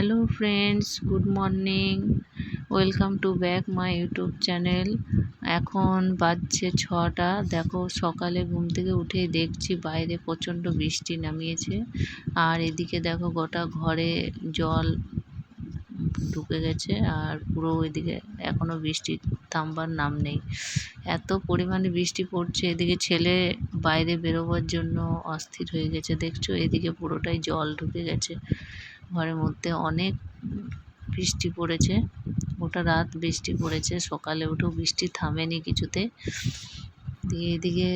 Hello friends good morning welcome to back my YouTube channel এখন বাজছে ছটা। দেখো, সকালে ঘুম থেকে উঠেই দেখছি বাইরে প্রচণ্ড বৃষ্টি নামিয়েছে। আর এদিকে দেখো, গোটা ঘরে জল ঢুকে গেছে আর পুরো ওইদিকে এখনও বৃষ্টি থামবার নাম নেই। এত পরিমাণে বৃষ্টি পড়ছে। এদিকে ছেলে বাইরে বেরোবার জন্য অস্থির হয়ে গেছে। দেখছ, এদিকে পুরোটাই জল ঢুকে গেছে। ঘরের মধ্যে অনেক বৃষ্টি পড়েছে। গোটা রাত বৃষ্টি পড়েছে। সকালে উঠেও বৃষ্টি থামেনি কিছুতে। দিয়ে এদিকে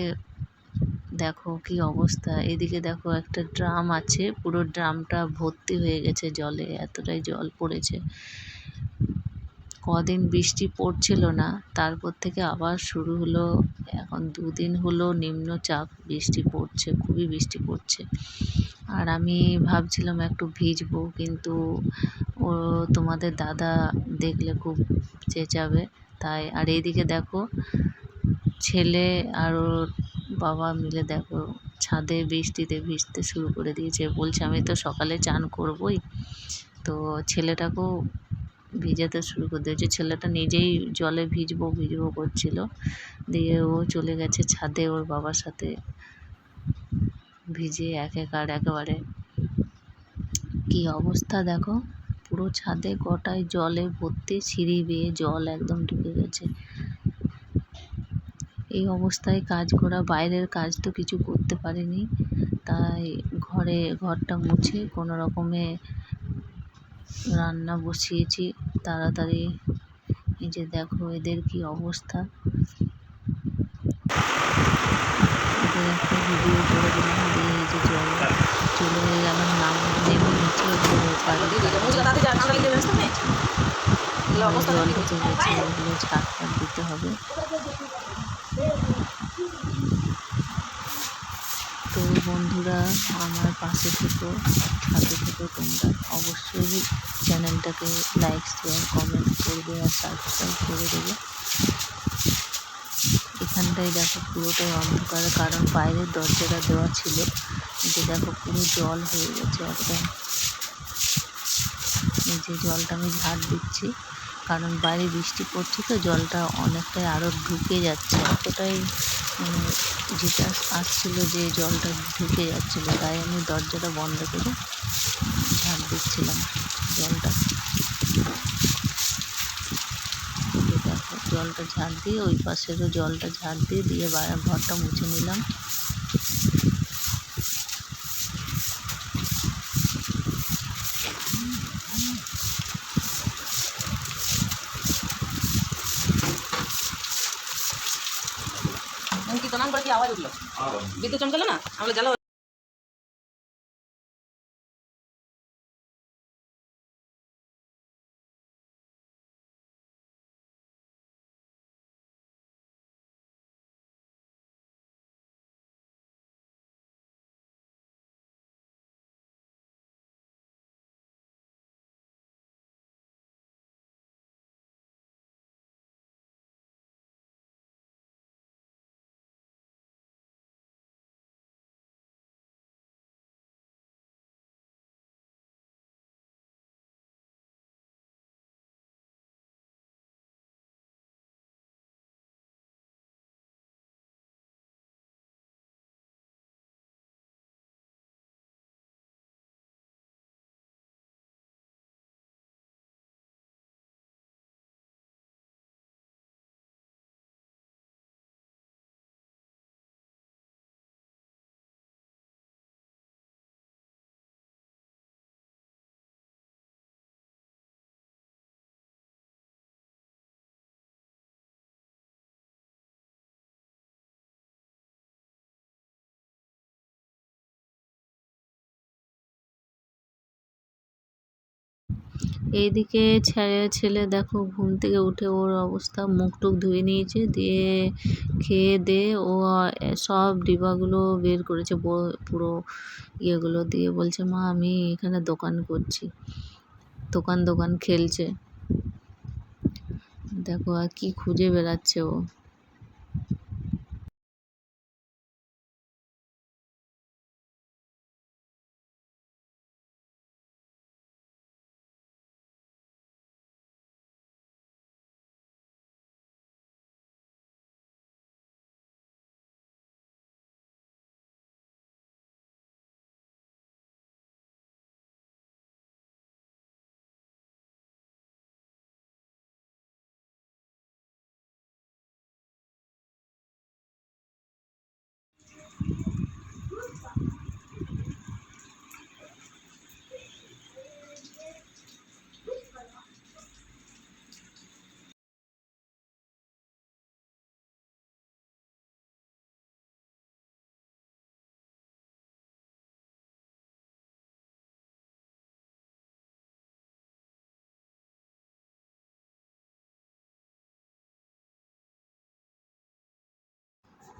দেখো কি অবস্থা। এদিকে দেখো একটা ড্রাম আছে। পুরো ড্রামটা ভর্তি হয়ে গেছে জলে। এতটাই জল পড়েছে। কদিন বৃষ্টি পড়ছিল না। তারপর থেকে আবার শুরু হলো। এখন দুদিন হলো নিম্নচাপ। বৃষ্টি পড়ছে, খুবই বৃষ্টি পড়ছে। আর আমি ভাবছিলাম একটু ভিজবো, কিন্তু ও তোমাদের দাদা দেখলে খুব চেঁচাবে। তাই আর এইদিকে দেখো, ছেলে আর ওর বাবা মিলে দেখো, ছাদে বৃষ্টিতে ভিজতে শুরু করে দিয়েছে। বলছে, আমি তো সকালে চান করবই। তো ছেলেটাকেও ভিজাতে শুরু করে দিয়েছে। ছেলেটা নিজেই জলে ভিজবো ভিজবো করছিল। দিয়ে ও চলে গেছে ছাদে ওর বাবার সাথে। ভিজে এক একার একেবারে। কি অবস্থা দেখো? পুরো ছাদে গোটায় জলে ভর্তি সিঁড়ি বেয়ে জল একদম ঢুকে গেছে। এই অবস্থায় কাজ করা, বাইরের কাজ তো কিছু করতে পারিনি। তাই ঘরে, ঘরটা মুছে কোনো রকমে রান্না বসিয়েছি। তাড়াতাড়ি এই যে দেখো এদের কি অবস্থা। এদের একটা ভিডিও করে দিলাম দিয়ে এই যে জল চলে গেল নাম নেমে নিচে ঢুকে গেছে ওগুলো দিতে হবে। তো বন্ধুরা, আমার পাশে থেকো, সাথে থেকো তোমরা। অবশ্যই চ্যানেলটাকে লাইক শেয়ার কমেন্ট করবে আর সাবস্ক্রাইব করে দেবে। এখানটায় দেখো পুরোটাই অন্ধকার, কারণ বাইরের দরজাটা দেওয়া ছিল। যে দেখো পুরো জল হয়ে গেছে একদম। যে জলটা আমি ঝাড় দিচ্ছি। কারণ বাইরে বৃষ্টি পড়ছে তো জলটা অনেকটাই আরও ঢুকে যাচ্ছে। এতটাই মানে যেটা আসছিল যে জলটা ঢুকে যাচ্ছিল, তাই আমি দরজাটা বন্ধ করে ঝাড় দিচ্ছিলাম জলটা। জলটা ঝাড় দিয়ে ওই পাশেরও জলটা ঝাড় দিয়ে দিয়ে ঘরটা মুছে নিলাম। কি আওয়াজ উঠল? বিদ্যুৎ চমকালো না? আমরা জ্বালা এইদিকে ছেলে ছেলে দেখো ঘুম থেকে উঠে ওর অবস্থা, মুখ টুক ধুয়ে নিয়েছে, দিয়ে খেয়ে দিয়ে ও সব ডিবাগুলো বের করেছে পুরো ইয়েগুলো দিয়ে বলছে, মা, আমি এখানে দোকান করছি। দোকান দোকান খেলছে। দেখো আর কি খুঁজে বেড়াচ্ছে ও।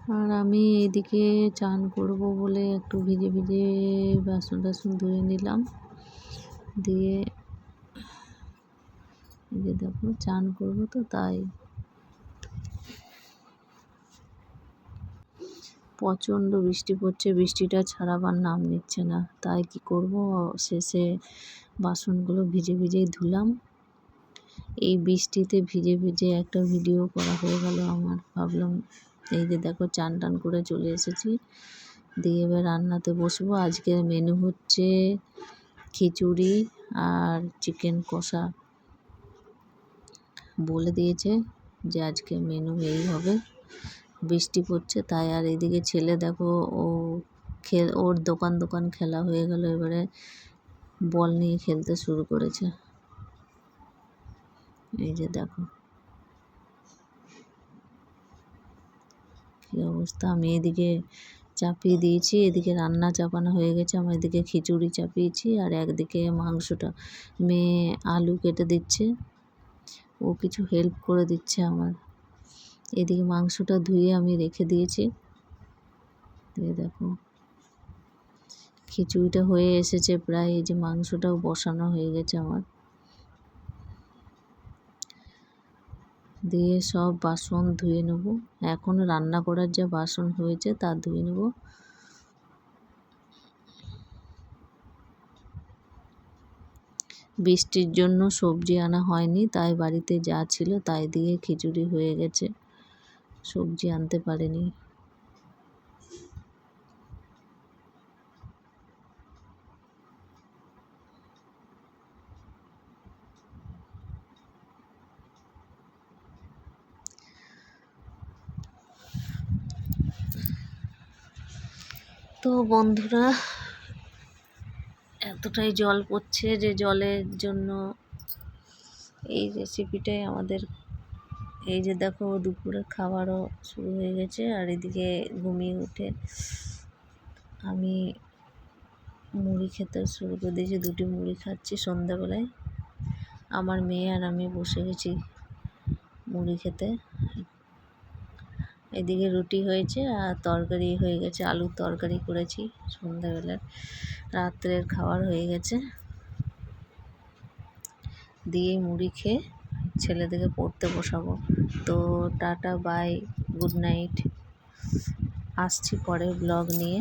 আর আমি এদিকে চান করব বলে একটু ভিজে ভিজে বাসন টাসন ধুয়ে নিলাম। দিয়ে যে দেখো, চান করব তো, তাই। প্রচণ্ড বৃষ্টি পড়ছে, বৃষ্টিটা ছাড়াবার নাম নিচ্ছে না। তাই কি করব? শেষে বাসনগুলো ভিজে ভিজেই ধুলাম। এই বৃষ্টিতে ভিজে ভিজে একটা ভিডিও করা হয়ে গেল আমার। ভাবলাম এই যে দেখো চান টান করে চলে এসেছি। দিয়ে এবার রান্নাতে বসবো। আজকের মেনু হচ্ছে খিচুড়ি আর চিকেন কষা। বলে দিয়েছে যে আজকে মেনু এই হবে। বৃষ্টি পড়ছে তাই আর এদিকে ছেলে দেখো ও খেল, ওর দোকান দোকান খেলা হয়ে গেল। এবারে বল নিয়ে খেলতে শুরু করেছে। এই যে দেখো। কী অবস্থা? আমি এদিকে চাপিয়ে দিয়েছি, এদিকে রান্না চাপানো হয়ে গেছে, আমার এদিকে খিচুড়ি চাপিয়েছি আর একদিকে মাংসটা। মেয়ে আলু কেটে দিচ্ছে, ও কিছু হেল্প করে দিচ্ছে আমার। এদিকে মাংসটা ধুয়ে আমি রেখে দিয়েছি। দিয়ে দেখো, খিচুড়িটা হয়ে এসেছে প্রায়, এই যে মাংসটাও বসানো হয়ে গেছে আমার। দিয়ে সব বাসন ধুয়ে নেব। এখন রান্না করার যা বাসন হয়েছে তা ধুয়ে নেব। বৃষ্টির জন্য সবজি আনা হয়নি, তাই বাড়িতে যা ছিল তাই দিয়ে খিচুড়ি হয়ে গেছে। সবজি আনতে পারেনি। তো বন্ধুরা, এতটাই জল পড়ছে যে জলের জন্য এই রেসিপিটাই আমাদের, এই যে দেখো দুপুরের খাবারও শুরু হয়ে গেছে আর এদিকে ঘুমিয়ে উঠে আমি মুড়ি খেতে শুরু করে দিয়েছি, দুটি মুড়ি খাচ্ছি সন্ধ্যাবেলায়। আমার মেয়ে আর আমি বসে গেছি মুড়ি খেতে। এদিকে রুটি হয়েছে আর তরকারি হয়ে গেছে, আলুর তরকারি করেছি সন্ধ্যাবেলার। রাত্রের খাবার হয়ে গেছে। দিয়ে মুড়ি খেয়ে ছেলেদেরকে পড়তে বসাবো। তো টাটা, বাই, গুড নাইট। আসছি পরে ব্লগ নিয়ে।